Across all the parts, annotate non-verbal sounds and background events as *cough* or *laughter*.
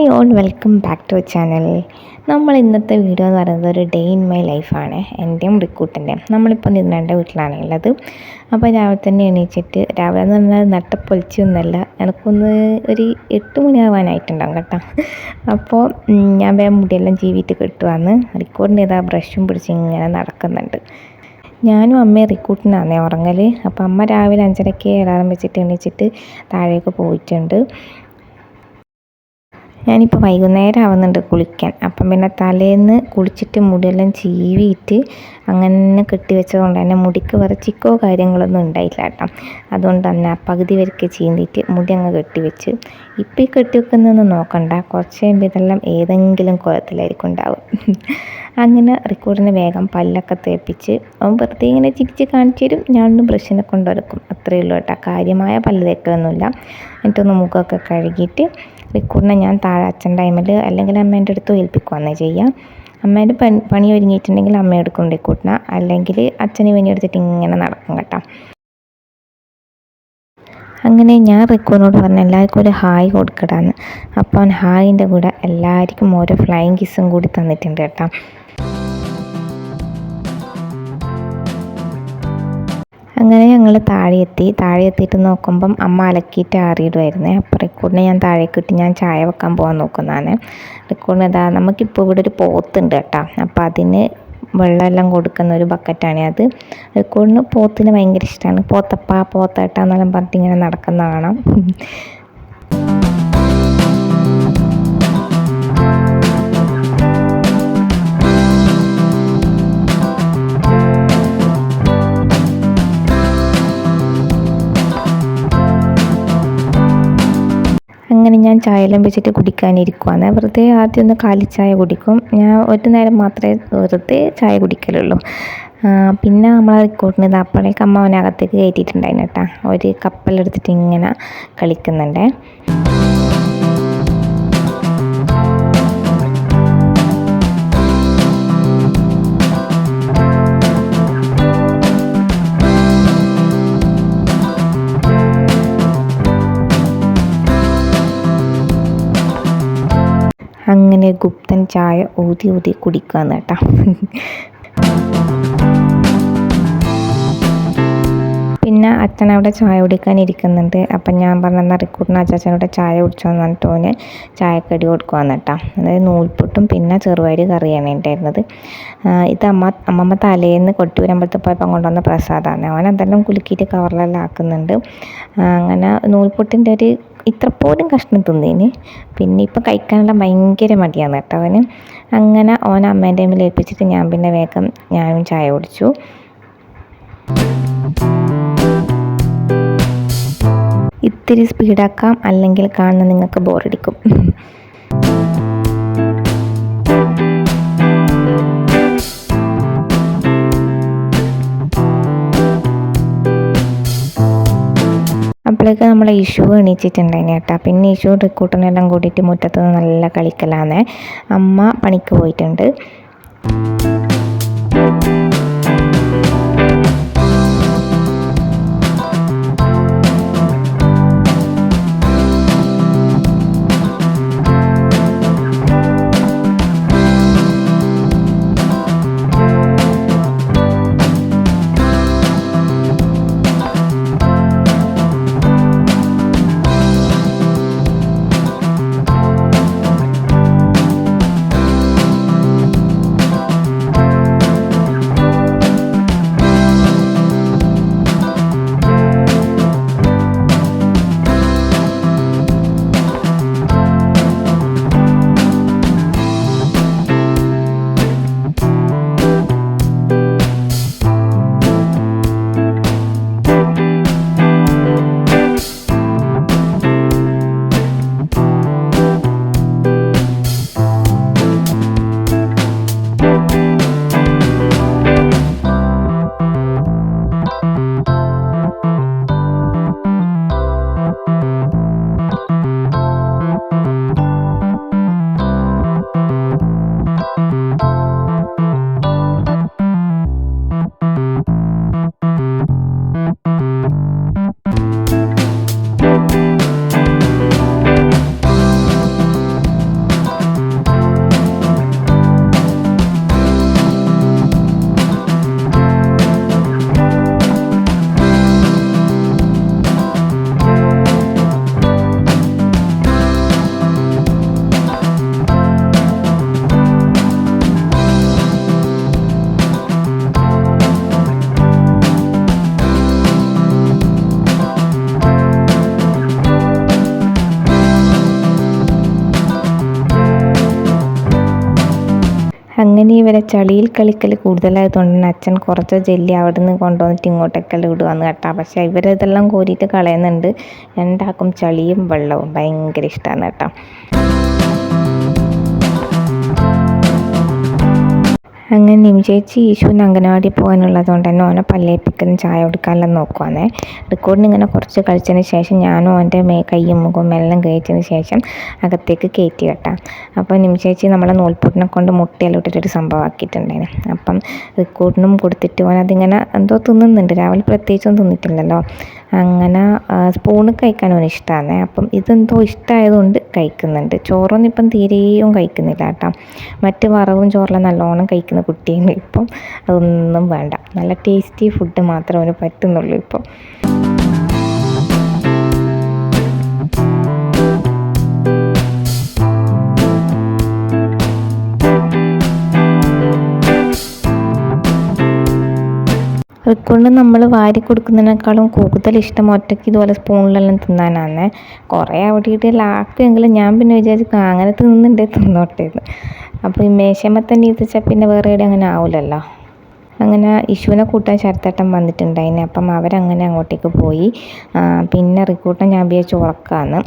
Hi all welcome back to channel നമ്മൾ ഇന്നത്തെ video എന്ന് പറയുന്നത് ഒരു ഡേ ഇൻ മൈ ലൈഫാണ് എന്റെയും റിക്കൂട്ടിന്റെയും നമ്മളിപ്പോൾ നിന്നേണ്ട വീട്ടിലാണ് ഉള്ളത്. അപ്പോൾ രാവിലെ തന്നെ എണീച്ചിട്ട് രാവിലെ എന്ന് പറഞ്ഞാൽ നട്ടപ്പൊളിച്ചൊന്നുമല്ല എനിക്കൊന്ന് ഒരു എട്ട് മണിയാവാനായിട്ടുണ്ടാകും കേട്ടോ. അപ്പോൾ ഞാൻ വേഗം മുടിയെല്ലാം ചീവിയിട്ട് കിട്ടുവാന്ന് റിക്കോർഡിന്റെ ഇതാ ബ്രഷും പിടിച്ച് ഇങ്ങനെ നടക്കുന്നുണ്ട്. ഞാനും അമ്മയും റിക്കൂട്ടിനാന്നേ ഉറങ്ങൽ അപ്പോൾ അമ്മ രാവിലെ അഞ്ചരയ്ക്ക് അലാറം വെച്ചിട്ട് എണീച്ചിട്ട് താഴേക്ക് പോയിട്ടുണ്ട്. ഞാനിപ്പോൾ വൈകുന്നേരം ആവുന്നുണ്ട് കുളിക്കാൻ. അപ്പം പിന്നെ തലേന്ന് കുളിച്ചിട്ട് മുടിയെല്ലാം ചീവിയിട്ട് അങ്ങനെ കെട്ടി വെച്ചതുകൊണ്ട് തന്നെ മുടിക്ക് വിറച്ചിക്കോ ചിക്കോ കാര്യങ്ങളൊന്നും ഉണ്ടായില്ല കേട്ടോ. അതുകൊണ്ട് തന്നെ പകുതി വരയ്ക്ക് ചീന്തിയിട്ട് മുടി അങ്ങ് കെട്ടി വെച്ച്. ഇപ്പം ഈ കെട്ടി വെക്കുന്നതൊന്നും നോക്കണ്ട. കുറച്ച് കഴിയുമ്പോൾ ഇതെല്ലാം ഏതെങ്കിലും കുളത്തിലായിരിക്കും ഉണ്ടാവും. *laughs* അങ്ങനെ റിക്കോർഡിന് വേഗം പല്ലൊക്കെ തേപ്പിച്ച് അവൻ വെറുതെ ഇങ്ങനെ ചിരിച്ച് കാണിച്ചു തരും. ഞാനൊന്നും ബ്രഷിനെ കൊണ്ടുവരക്കും അത്രയേ ഉള്ളൂ കേട്ടോ. കാര്യമായ പല്ല് തേക്കലൊന്നുമില്ല. എന്നിട്ടൊന്ന് മുഖമൊക്കെ കഴുകിയിട്ട് റിക്കോർഡിനെ ഞാൻ താഴെ അച്ഛൻ ടൈമിൽ അല്ലെങ്കിൽ അമ്മേന്റെ അടുത്ത് ഏൽപ്പിക്കുകയെന്നേ ചെയ്യാം. അമ്മേന്റെ പണി പണി ഒരുങ്ങിയിട്ടുണ്ടെങ്കിൽ അമ്മ എടുക്കും കൂട്ടണം അല്ലെങ്കിൽ അച്ഛന് പണി എടുത്തിട്ട് ഇങ്ങനെ നടക്കും കേട്ടോ. അങ്ങനെ ഞാൻ റിക്കുവിനോട് പറഞ്ഞു എല്ലാവർക്കും ഒരു ഹായ് കൊടുക്കടാന്ന്. അപ്പോൾ അവൻ ഹായിന്റെ കൂടെ എല്ലാവർക്കും ഓരോ ഫ്ലൈങ് കിസ്സും കൂടി തന്നിട്ടുണ്ട് കേട്ടോ. അങ്ങനെ ഞങ്ങൾ താഴെ എത്തി താഴെ എത്തിയിട്ട് നോക്കുമ്പം അമ്മ അലക്കിയിട്ട് ആറിയിടുമായിരുന്നേ അപ്പോൾ റിക്കോർഡിനെ ഞാൻ താഴേക്ക് ഇട്ട് ഞാൻ ചായ വെക്കാൻ പോകാൻ നോക്കുന്നതാണ് റിക്കോർഡിന് ഇതാ നമുക്കിപ്പോൾ ഇവിടെ ഒരു പോത്തുണ്ട് കേട്ടോ. അപ്പോൾ അതിന് വെള്ളമെല്ലാം കൊടുക്കുന്ന ഒരു ബക്കറ്റാണ് അത്. റിക്കോർഡിന് പോത്തിന് ഭയങ്കര ഇഷ്ടമാണ് പോത്തപ്പ പോത്തേട്ട എന്നെല്ലാം പറഞ്ഞിട്ട് ഇങ്ങനെ നടക്കുന്ന കാണാം. അങ്ങനെ ഞാൻ ചായ ചായയെല്ലാം വെച്ചിട്ട് കുടിക്കാനിരിക്കുവാണ്. വെറുതെ ആദ്യം ഒന്ന് കാലിച്ചായ കുടിക്കും. ഞാൻ ഒരു നേരം മാത്രമേ വെറുതെ ചായ കുടിക്കലുള്ളൂ. പിന്നെ നമ്മൾ റിക്കോർഡിന് അപ്പോഴേക്ക് അമ്മ അവനകത്തേക്ക് കയറ്റിയിട്ടുണ്ടായിരുന്നു കേട്ടോ. ഒരു കപ്പലെടുത്തിട്ട് ഇങ്ങനെ കളിക്കുന്നുണ്ടേ. അങ്ങനെ ഗുപ്തൻ ചായ ഊതി ഊതി കുടിക്കുക കേട്ടോ. പിന്നെ അച്ഛൻ അവിടെ ചായ കുടിക്കാൻ ഇരിക്കുന്നുണ്ട് അപ്പം ഞാൻ പറഞ്ഞ റിക്കൂട്ടിന് അച്ചാച്ചനോട് ചായ കുടിച്ചോന്ന് പറഞ്ഞിട്ട് ഓന് ചായക്കടി കൊടുക്കുവാന്ന് കേട്ടോ. അതായത് നൂൽപുട്ടും പിന്നെ ചെറുപയർ കറിയാണ് ഉണ്ടായിരുന്നത്. ഇത് അമ്മ അമ്മമ്മ തലേന്ന് കൊട്ടിയൂരമ്പലത്തിൽ പോയപ്പോൾ കൊണ്ടുവന്ന പ്രസാദമാണ്. അവൻ എന്തെല്ലാം കുലുക്കിയിട്ട് കവറിലെല്ലാം ആക്കുന്നുണ്ട്. അങ്ങനെ നൂൽപുട്ടിന്റെ ഒരു ഇത്ര പോലും കഷ്ണം തിന്നീന്. പിന്നെ ഇപ്പം കഴിക്കാനുള്ള ഭയങ്കര മടിയാണ് കേട്ടോ അവന്. അങ്ങനെ ഓൻ അമ്മേന്റെ മുമ്പിൽ ഏൽപ്പിച്ചിട്ട് ഞാൻ പിന്നെ വേഗം ഞാനും ചായ കുടിച്ചു. ഇത്തിരി സ്പീഡാക്കാം അല്ലെങ്കിൽ കാണുന്ന നിങ്ങൾക്ക് ബോറടിക്കും. അപ്പോഴേക്ക് നമ്മളെ ഇഷു എണീച്ചിട്ടുണ്ടായിന് കേട്ടോ. പിന്നെ ഇഷു റിക്കൂട്ടനെല്ലാം കൂടിയിട്ട് മുറ്റത്ത് നല്ല കളിക്കലാന്നേ. അമ്മ പണിക്ക് പോയിട്ടുണ്ട്. ചളിയിൽ കളിക്കൽ കൂടുതലായതുകൊണ്ട് അച്ഛൻ കുറച്ച് ജെല്ലി അവിടെ നിന്ന് കൊണ്ടുവന്നിട്ട് ഇങ്ങോട്ടൊക്കെ ഇടുവാന്ന് കേട്ടോ. പക്ഷേ ഇവരിതെല്ലാം കോരിയിട്ട് കളയുന്നുണ്ട്. രണ്ടാക്കും ചളിയും വെള്ളവും ഭയങ്കര ഇഷ്ടമാണ് കേട്ടോ. അങ്ങനെ നിമിഷേച്ചി ഈശുവിന് അംഗനവാടി പോകാനുള്ളത് കൊണ്ട് തന്നെ ഓനെ പല്ലേപ്പിക്കുന്ന ചായ കൊടുക്കാനെല്ലാം നോക്കുവാന്നേ. റെക്കോർഡിന് ഇങ്ങനെ കുറച്ച് കളിച്ചതിന് ശേഷം ഞാനും അവന്റെ മേ കൈയും മുഖവും എല്ലാം കഴിച്ചതിന് ശേഷം അകത്തേക്ക് കയറ്റി കേട്ടാ. അപ്പോൾ നിമിഷേച്ചി നമ്മളെ നൂൽപൂട്ടിനെ കൊണ്ട് മുട്ടയെല്ലാം ഇട്ടിട്ടൊരു സംഭവം ആക്കിയിട്ടുണ്ടായിരുന്നു അപ്പം റെക്കോർഡിനും കൊടുത്തിട്ട് ഓൻ അതിങ്ങനെ എന്തോ തിന്നുന്നുണ്ട്. രാവിലെ പ്രത്യേകിച്ചൊന്നും തിന്നിട്ടില്ലല്ലോ. അങ്ങനെ സ്പൂണ് കഴിക്കാൻ അവന് ഇഷ്ടമാണ് അപ്പം ഇതെന്തോ ഇഷ്ടമായതുകൊണ്ട് കഴിക്കുന്നുണ്ട്. ചോറൊന്നും ഇപ്പം തീരെയും കഴിക്കുന്നില്ല കേട്ടോ. മറ്റ് വറവും ചോറെല്ലാം നല്ലോണം കഴിക്കുന്ന കുട്ടിയാണ് ഇപ്പം അതൊന്നും വേണ്ട. നല്ല ടേസ്റ്റി ഫുഡ് മാത്രമേ അവന് പറ്റുന്നുള്ളൂ ഇപ്പം. റിക്കൊണ്ട് നമ്മൾ വാരി കൊടുക്കുന്നതിനേക്കാളും കൂടുതൽ ഇഷ്ടം ഒറ്റയ്ക്ക് ഇതുപോലെ സ്പൂണിലെല്ലാം തിന്നാനാണ്. കുറേ അവിടെ ഇവിടെ ലാക്കുമെങ്കിലും ഞാൻ പിന്നെ വിചാരിച്ചു അങ്ങനെ തിന്നുന്നുണ്ടേ തിന്നോട്ടെ എന്ന്. അപ്പോൾ ഈ മേശമ്മ തന്നെ ഇതിച്ചാൽ പിന്നെ വേറെ എവിടെ അങ്ങനെ ആവില്ലല്ലോ അങ്ങനെ ഇഷുവിനെ കൂട്ടാൻ ശരത്തേട്ടൻ വന്നിട്ടുണ്ടായിന്. അപ്പം അവരങ്ങനെ അങ്ങോട്ടേക്ക് പോയി. പിന്നെ റിക്കൂട്ടൻ ഞാൻ വിചാരിച്ചു ഉറക്കാന്ന്.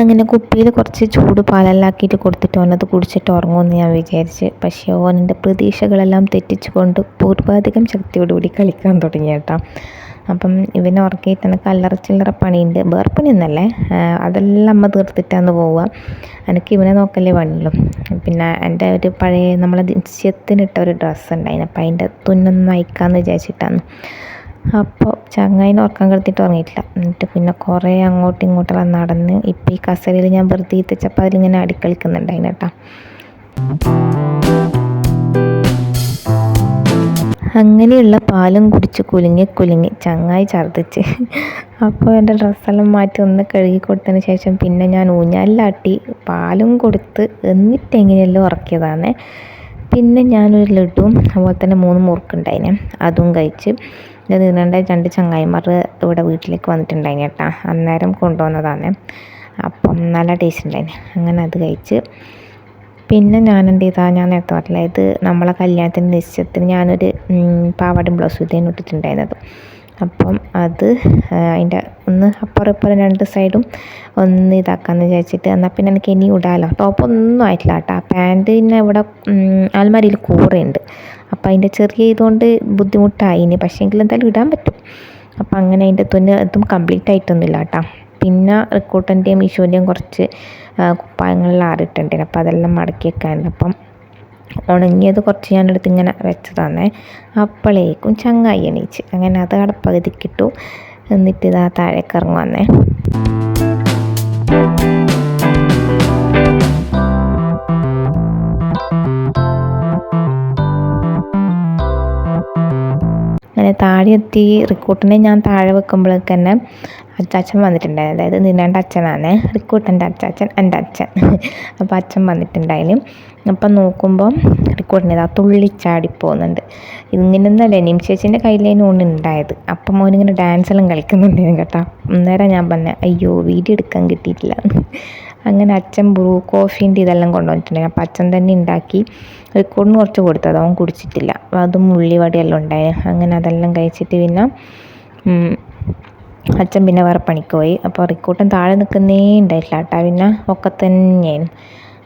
അങ്ങനെ കുപ്പിയിൽ കുറച്ച് ചൂട് പാലെല്ലാക്കിയിട്ട് കൊടുത്തിട്ട് ഓനത് കുടിച്ചിട്ട് ഉറങ്ങുമെന്ന് ഞാൻ വിചാരിച്ച്. പക്ഷേ ഓനെന്റെ പ്രതീക്ഷകളെല്ലാം തെറ്റിച്ചുകൊണ്ട് പൂർവാധികം ശക്തിയോടുകൂടി കളിക്കാൻ തുടങ്ങി കേട്ടോ. അപ്പം ഇവനെ ഉറക്കിയിട്ട് എനിക്ക് അല്ലറ ചില്ലറ പണിയുണ്ട്. വേറെ പണിയൊന്നല്ലേ അതെല്ലാം അമ്മ തീർത്തിട്ടാന്ന് പോവുക. എനിക്ക് ഇവനെ നോക്കല്ലേ പണിയുള്ളൂ. പിന്നെ എന്റെ ഒരു പഴയ നമ്മളെ നിശ്ചയത്തിനിട്ട ഒരു ഡ്രസ്സ് ഉണ്ടായിരുന്നു അപ്പം അതിന്റെ തുന്നൊന്ന് അയക്കാമെന്ന് വിചാരിച്ചിട്ടാണ്. അപ്പോൾ ചങ്ങായിനെ ഉറക്കം കിടത്തിയിട്ട് ഉറങ്ങിയിട്ടില്ല. എന്നിട്ട് പിന്നെ കുറേ അങ്ങോട്ടും ഇങ്ങോട്ടെല്ലാം നടന്ന് ഇപ്പം ഈ കസേരയിൽ ഞാൻ വെറുതെ ഇത്തച്ചപ്പോൾ അതിലിങ്ങനെ അടിക്കളിക്കുന്നുണ്ടായിന് കേട്ടോ. അങ്ങനെയുള്ള പാലും കുടിച്ച് കുലുങ്ങി കുലുങ്ങി ചങ്ങായി ഛർദ്ദിച്ച്. അപ്പോൾ എന്റെ ഡ്രസ്സെല്ലാം മാറ്റി ഒന്ന് കഴുകി കൊടുത്തതിന് ശേഷം പിന്നെ ഞാൻ ഊഞ്ഞാലിലാട്ടി പാലും കൊടുത്ത് എന്നിട്ട് എങ്ങനെയല്ലോ ഉറക്കിയതാണ് പിന്നെ ഞാനൊരു ലഡുവും അതുപോലെ തന്നെ മൂന്ന് മുറുക്കുണ്ടായിന്. അതും കഴിച്ച് ഇത് നീണ്ട രണ്ട് ചങ്ങായിമാർ ഇവിടെ വീട്ടിലേക്ക് വന്നിട്ടുണ്ടായിന് കേട്ടോ. അന്നേരം കൊണ്ടുവന്നതാണ്. അപ്പം നല്ല ടേസ്റ്റ് ഉണ്ടായിന്. അങ്ങനെ അത് കഴിച്ച് പിന്നെ ഞാൻ എന്ത് ചെയ്താൽ ഞാൻ നേരത്തെ പറഞ്ഞില്ല ഇത് നമ്മളെ കല്യാണത്തിന് നിശ്ചയത്തിന് ഞാനൊരു പാവാടയും ബ്ലൗസും ഇതേനും ഇട്ടിട്ടുണ്ടായിരുന്നത്. അപ്പം അത് അതിന്റെ ഒന്ന് അപ്പുറം ഇപ്പുറം രണ്ട് സൈഡും ഒന്ന് ഇതാക്കാമെന്ന് വിചാരിച്ചിട്ട് എന്നാൽ പിന്നെ എനിക്ക് ഇനി ഇടാമല്ലോ ടോപ്പൊന്നും ആയിട്ടില്ല കേട്ടോ. പാന്റിന് ഇവിടെ അലമാരിയിൽ കൂറയുണ്ട്. അപ്പോൾ അതിന്റെ ചെറിയ ഇതുകൊണ്ട് ബുദ്ധിമുട്ടായി ഇനി. പക്ഷേ എങ്കിലും എന്തായാലും ഇടാൻ പറ്റും. അപ്പം അങ്ങനെ അതിന്റെ തുന്ന ഇതും കംപ്ലീറ്റ് ആയിട്ടൊന്നുമില്ല കേട്ടോ. പിന്നെ റിക്കൂട്ടന്റെയും ഈശോന്റെയും കുറച്ച് കുപ്പായങ്ങളിൽ ആറിയിട്ടുണ്ടായിരുന്നു അപ്പോൾ അതെല്ലാം മടക്കി വെക്കാനുണ്ട്. അപ്പം ഉണങ്ങിയത് കുറച്ച് ഞാനെടുത്ത് ഇങ്ങനെ വെച്ചതാണേ. അപ്പോഴേക്കും ചങ്ങായി എണീച്ച്. അങ്ങനെ അത് അവിടെ എന്നിട്ട് ഇതാ താഴേക്ക് ഇറങ്ങുവാന്നേ എത്തി റിക്കൂട്ടിനെ ഞാൻ താഴെ വെക്കുമ്പോഴേക്ക് തന്നെ അച്ചാച്ചൻ വന്നിട്ടുണ്ടായിരുന്നു അതായത് നിന്നാന്റെ അച്ഛനാണ്. റിക്കൂട്ടന്റെ അച്ചാച്ചൻ എന്റെ അച്ഛൻ. *laughs* അപ്പോൾ അച്ഛൻ വന്നിട്ടുണ്ടായിരുന്നു അപ്പം നോക്കുമ്പോൾ റിക്കൂട്ടിന് ഇതാ തുള്ളിച്ചാടി പോകുന്നുണ്ട്. ഇങ്ങനെയൊന്നല്ല നിം ചേച്ചീന്റെ കയ്യിലേനു ഓണ് ഉണ്ടായത്. അപ്പം മോനിങ്ങനെ ഡാൻസ് എല്ലാം കളിക്കുന്നുണ്ടായിരുന്നു കേട്ടോ. അന്നേരം ഞാൻ പറഞ്ഞ അയ്യോ വീഡിയോ എടുക്കാൻ കിട്ടിയിട്ടില്ല. *laughs* അങ്ങനെ അച്ഛൻ ബ്രൂ കോഫീന്റെ ഇതെല്ലാം കൊണ്ടുവന്നിട്ടുണ്ടായിരുന്നു. അപ്പോൾ അച്ഛൻ തന്നെ ഉണ്ടാക്കി. റെക്കോർഡിന് കുറച്ച് കൊടുത്തത് അവൻ കുടിച്ചിട്ടില്ല. അതും ഉള്ളിവടയെല്ലാം ഉണ്ടായിരുന്നു. അങ്ങനെ അതെല്ലാം കഴിച്ചിട്ട് പിന്നെ അച്ഛൻ പിന്നെ വേറെ പണിക്ക് പോയി. അപ്പോൾ റിക്കൂട്ടൻ താഴെ നിൽക്കുന്നേ ഉണ്ടായിട്ടില്ല കേട്ടോ. പിന്നെ ഒക്കെ തന്നെയായിരുന്നു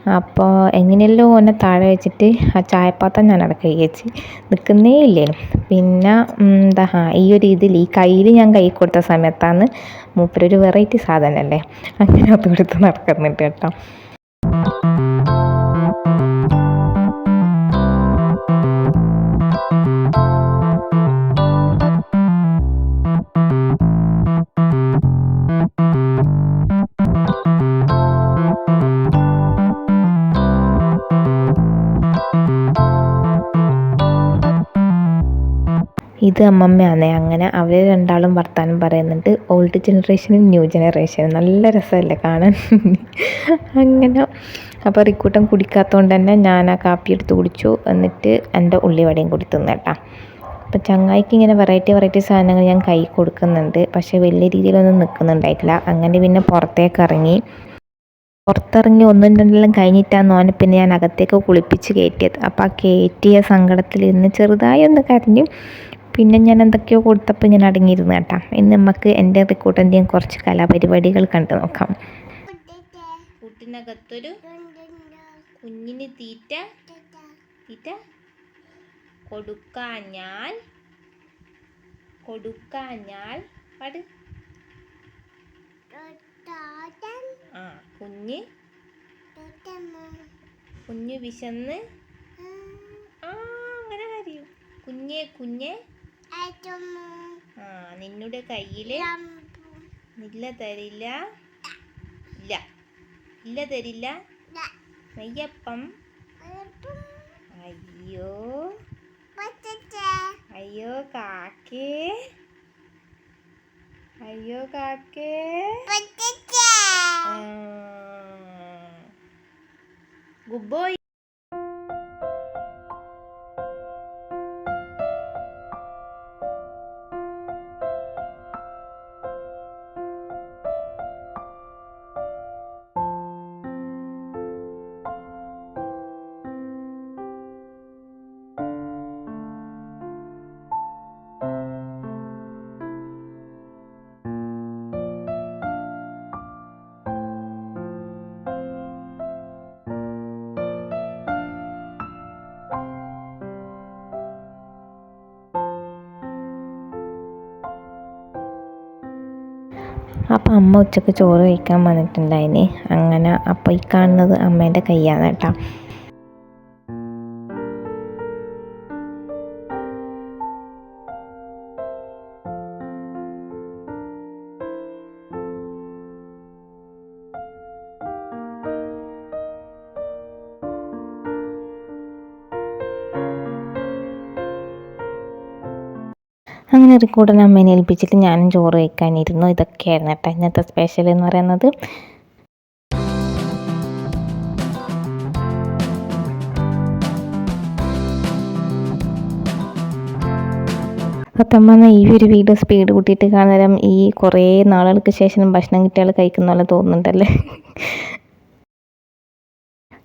അപ്പോൾ എങ്ങനെയല്ലോ ഓനെ താഴെ വെച്ചിട്ട് ആ ചായപ്പാത്രം ഞാൻ അവിടെ കൈ വെച്ച് നിൽക്കുന്നേ ഇല്ലേനും പിന്നെ എന്താ ഈ ഒരു ഇതിൽ ഈ കയ്യിൽ ഞാൻ കൈ കൊടുത്ത സമയത്താണ് മൂപ്പരൊരു വെറൈറ്റി സാധനമല്ലേ? അങ്ങനെ അത് കൊടുത്ത് നടക്കുന്നുണ്ട് കേട്ടോ. ഇത് അമ്മമ്മയാണ് അങ്ങനെ അവരെ രണ്ടാളും വർത്താനം പറയുന്നുണ്ട്. ഓൾഡ് ജനറേഷനും ന്യൂ ജനറേഷനും നല്ല രസമല്ലേ കാണാൻ. അങ്ങനെ. അപ്പോൾ റിക്കൂട്ടം കുടിക്കാത്തതുകൊണ്ട് തന്നെ ഞാൻ ആ കാപ്പി എടുത്ത് കുടിച്ചു. എന്നിട്ട് എന്റെ ഉള്ളിവടയും കൂടി കേട്ടോ. അപ്പോൾ ചങ്ങായിക്ക് ഇങ്ങനെ വെറൈറ്റി വെറൈറ്റി സാധനങ്ങൾ ഞാൻ കൈ കൊടുക്കുന്നുണ്ട്. പക്ഷേ വലിയ രീതിയിലൊന്നും നിൽക്കുന്നുണ്ടായിട്ടില്ല അങ്ങനെ പിന്നെ പുറത്തേക്ക് ഇറങ്ങി. പുറത്തിറങ്ങി ഒന്നും രണ്ടെല്ലാം കഴിഞ്ഞിട്ടാണ് ഓനെ പിന്നെ ഞാൻ അകത്തേക്ക് കുളിപ്പിച്ച് കയറ്റിയത്. അപ്പോൾ ആ കയറ്റിയ സങ്കടത്തിൽ ഇന്ന് ചെറുതായി ഒന്ന് കരഞ്ഞു. പിന്നെ ഞാൻ എന്തൊക്കെയോ കൊടുത്തപ്പോൾ ഞാൻ അടങ്ങിയിരുന്നു കേട്ടോ. ഇന്ന് നമുക്ക് എന്റെ റിക്കൂട്ടന്റെയും കുറച്ച് കലാപരിപാടികൾ കണ്ടു നോക്കാം. കൂട്ടിനകത്തൊരു കുഞ്ഞിന് തീറ്റ. തീറ്റ? കൊടുക്കാഞ്ഞാൽ കൊടുക്കാഞ്ഞാൽ പാട്. ആ കുഞ്ഞ്. കുഞ്ഞു വിശന്ന്. ആ അങ്ങനെ കാര്യം. കുഞ്ഞെ കുഞ്ഞെ. ആ നിന്നുടെ കയ്യിൽ? ഇല്ല തരില്ല. ഇല്ല. ഇല്ല തരില്ല? നെയ്യപ്പം? അയ്യോ. അയ്യോ കാക്കേ. അയ്യോ കാക്കേ. Good boy. അപ്പം അമ്മ ഉച്ചയ്ക്ക് ചോറ് കഴിക്കാൻ വന്നിട്ടുണ്ടായിന്. അങ്ങനെ അപ്പോൾ ഈ കാണുന്നത് അമ്മേന്റെ കൈയാണ് കേട്ടോ അങ്ങനെ റിക്കോർഡിന് അമ്മേനെ ഏൽപ്പിച്ചിട്ട് ഞാനും ചോറ് കഴിക്കാനിരുന്നു. ഇതൊക്കെയായിരുന്നു കേട്ടോ ഇന്നത്തെ സ്പെഷ്യൽ എന്ന് പറയുന്നത്. സത്യം ഈ ഒരു വീഡിയോ സ്പീഡ് കൂട്ടിയിട്ട് കാണാൻ ഈ കുറേ നാളുകൾക്ക് ശേഷം ഭക്ഷണം കിട്ടിയാൽ കഴിക്കുന്ന പോലെ തോന്നുന്നുണ്ടല്ലേ?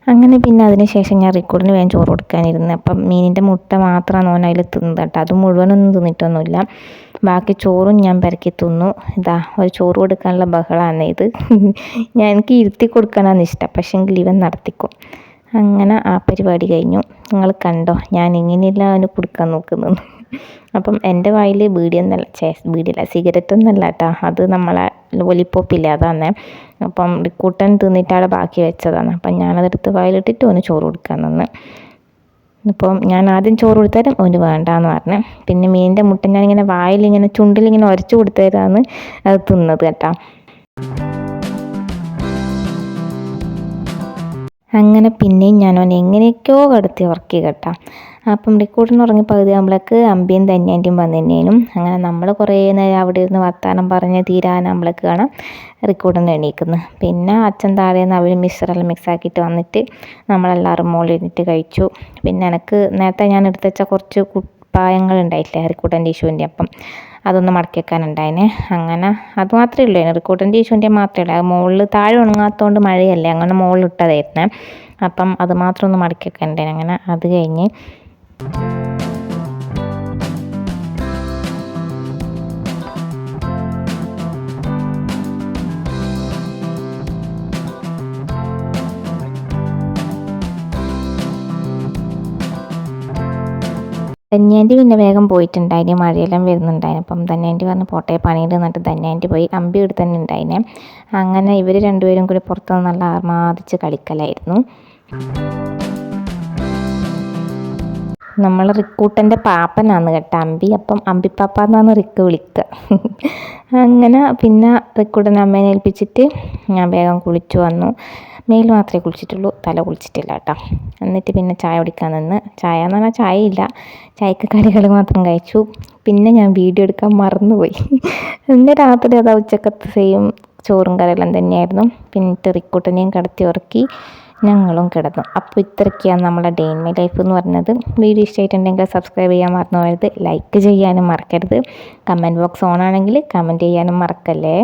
അങ്ങനെ പിന്നെ അതിന് ശേഷം ഞാൻ റിക്കോർഡിന് വേഗം ചോറ് കൊടുക്കാനിരുന്നു. അപ്പം മീനിന്റെ മുട്ട മാത്രമാണ് ഓൻ അതിൽ തിന്നത് കേട്ടോ. അത് മുഴുവനൊന്നും തിന്നിട്ടൊന്നുമില്ല. ബാക്കി ചോറും ഞാൻ പെരക്കി തിന്നു. ഇതാ ഒരു ചോറ് കൊടുക്കാനുള്ള ബഹളമാണ് ഇത്. *laughs* ഞാൻ എനിക്ക് ഇരുത്തി കൊടുക്കാനാണ് ഇഷ്ടം. പക്ഷേങ്കിൽ ഇവൻ നടത്തിക്കും. അങ്ങനെ ആ പരിപാടി കഴിഞ്ഞു. നിങ്ങൾ കണ്ടോ? ഞാൻ ഇങ്ങനെയല്ല അവന് കൊടുക്കാൻ നോക്കുന്നത് അപ്പം എന്റെ വായിൽ ബീഡിയൊന്നല്ല ചേ ബീഡിയല്ല സിഗരറ്റ് ഒന്നല്ല കേട്ടോ അത് നമ്മളെ ഒലിപ്പോപ്പില്ല അതാണ്. അപ്പം കൂട്ടൻ തിന്നിട്ടാണ് ബാക്കി വെച്ചതാണ്. അപ്പം ഞാനതെടുത്ത് വായിലിട്ടിട്ട് ഒന്ന് ചോറ് കൊടുക്കാൻ നിന്ന് ഇപ്പം ഞാൻ ആദ്യം ചോറ് കൊടുത്താലും ഒന്ന് വേണ്ടാന്ന് പറഞ്ഞു. പിന്നെ മീനിന്റെ മുട്ട ഞാനിങ്ങനെ വായിലിങ്ങനെ ചുണ്ടിലിങ്ങനെ ഉരച്ചു കൊടുത്തതാണ് അത് തിന്നത് കേട്ടോ. അങ്ങനെ പിന്നെയും ഞാൻ ഓനെ എങ്ങനെയൊക്കെയോ കടത്തി ഉറക്കി കേട്ടാ. അപ്പം റിക്കൂട്ടിന് ഉറങ്ങി ആകുമ്പോഴേക്ക് അമ്പിയും തന്നെയാന്റെയും വന്നിരുന്നേനും അങ്ങനെ നമ്മൾ കുറേ നേരം അവിടെ ഇരുന്ന് വർത്താനം പറഞ്ഞ് തീരാനാകുമ്പോഴേക്ക് കാണാം റിക്കൂട്ടിന് എണീക്കുന്നു. പിന്നെ അച്ഛൻ താഴെ നിന്ന് അവർ മിക്സറെല്ലാം മിക്സ് ആക്കിയിട്ട് വന്നിട്ട് നമ്മളെല്ലാവരും മുകളിൽ ഇരുന്നിട്ട് കഴിച്ചു. പിന്നെ എനിക്ക് നേരത്തെ ഞാൻ എടുത്തുവെച്ച കുറച്ച് കുപ്പായങ്ങൾ ഉണ്ടായിട്ടില്ലേ ഹരിക്കൂട്ടന്റെ ഇഷുവിന്റെ അപ്പം അതൊന്ന് മടക്കി വെക്കാനുണ്ടായിന്. അങ്ങനെ അത് മാത്രമേ ഉള്ളൂ. റിക്കൂട്ടന്റെ ഇഷുവിന്റെ മാത്രമേ ഉള്ളൂ. മുകളിൽ താഴെ ഉണങ്ങാത്തതുകൊണ്ട് മഴയല്ലേ. അങ്ങനെ മുകളിൽ ഇട്ടതായിരുന്നേ. അപ്പം അത് മാത്രം ഒന്ന് മടക്കി അങ്ങനെ അത് കഴിഞ്ഞ് ധന്യാന്റി പിന്നെ വേഗം പോയിട്ടുണ്ടായിന് മഴയെല്ലാം വരുന്നുണ്ടായിന്. അപ്പം ധന്യാന്റെ പറഞ്ഞ് പോട്ടെ പണിയിട്ട് എന്നിട്ട് ധന്യാന്റെ പോയി അമ്പി ഇവിടെ തന്നെ ഉണ്ടായിനെ. അങ്ങനെ ഇവർ രണ്ടുപേരും കൂടി പുറത്തുനിന്ന് നല്ല ആർമാദിച്ച് കളിക്കലായിരുന്നു. നമ്മൾ റിക്കൂട്ടന്റെ പാപ്പനാന്ന് കേട്ടോ അമ്പി. അപ്പം അമ്പിപ്പാപ്പ എന്നാണ് റിക്ക് വിളിക്കുക അങ്ങനെ പിന്നെ റിക്കൂട്ടൻ അമ്മേനെ ഏൽപ്പിച്ചിട്ട് ഞാൻ വേഗം കുളിച്ചു വന്നു. മേൽ മാത്രമേ കുളിച്ചിട്ടുള്ളൂ തല കുളിച്ചിട്ടില്ല കേട്ടോ. എന്നിട്ട് പിന്നെ ചായ കുടിക്കാൻ നിന്ന്. ചായ എന്ന് പറഞ്ഞാൽ ചായ ഇല്ല ചായക്ക് കടികൾ മാത്രം കഴിച്ചു. പിന്നെ ഞാൻ വീഡിയോ എടുക്കാൻ മറന്നുപോയി. ഇന്ന് രാത്രി അതാ ഉച്ചക്കത്തെ സെയിം ചോറും കറിയെല്ലാം തന്നെയായിരുന്നു. പിന്നെ റിക്കൂട്ടനെയും കടത്തി ഉറക്കി. ഞങ്ങളും കിടന്നു. അപ്പോൾ ഇത്രയൊക്കെയാണ് നമ്മുടെ ഡേ മൈ ലൈഫ് എന്ന് പറയുന്നത് വീഡിയോ ഇഷ്ടമായിട്ടുണ്ടെങ്കിൽ സബ്സ്ക്രൈബ് ചെയ്യാൻ മറന്നു പോകരുത്. ലൈക്ക് ചെയ്യാനും മറക്കരുത്. കമന്റ് ബോക്സ് ഓൺ ആണെങ്കിൽ കമന്റ് ചെയ്യാനും മറക്കല്ലേ?